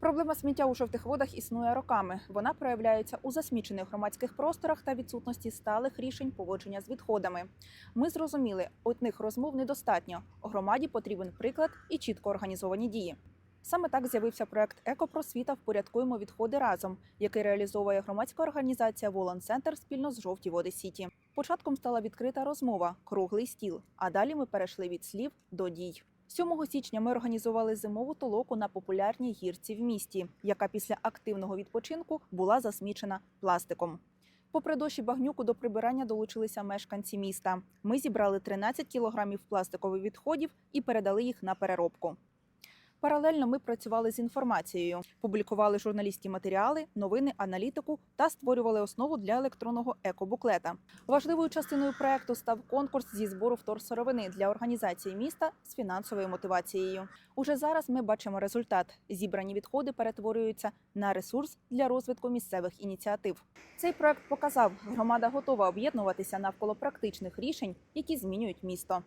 Проблема сміття у жовтих водах існує роками. Вона проявляється у засмічених громадських просторах та відсутності сталих рішень поводження з відходами. Ми зрозуміли, одних розмов недостатньо. Громаді потрібен приклад і чітко організовані дії. Саме так з'явився проект Екопросвіта Впорядкуємо відходи разом, який реалізовує громадська організація Волон Центр спільно з жовті води Сіті. Початком стала відкрита розмова, круглий стіл. А далі ми перейшли від слів до дій. 7 січня ми організували зимову толоку на популярній гірці в місті, яка після активного відпочинку була засмічена пластиком. Попри дощі багнюку до прибирання долучилися мешканці міста. Ми зібрали 13 кілограмів пластикових відходів і передали їх на переробку. Паралельно ми працювали з інформацією, публікували журналістські матеріали, новини, аналітику та створювали основу для електронного екобуклета. Важливою частиною проекту став конкурс зі збору вторсировини для організації міста з фінансовою мотивацією. Уже зараз ми бачимо результат: зібрані відходи перетворюються на ресурс для розвитку місцевих ініціатив. Цей проект показав, громада готова об'єднуватися навколо практичних рішень, які змінюють місто.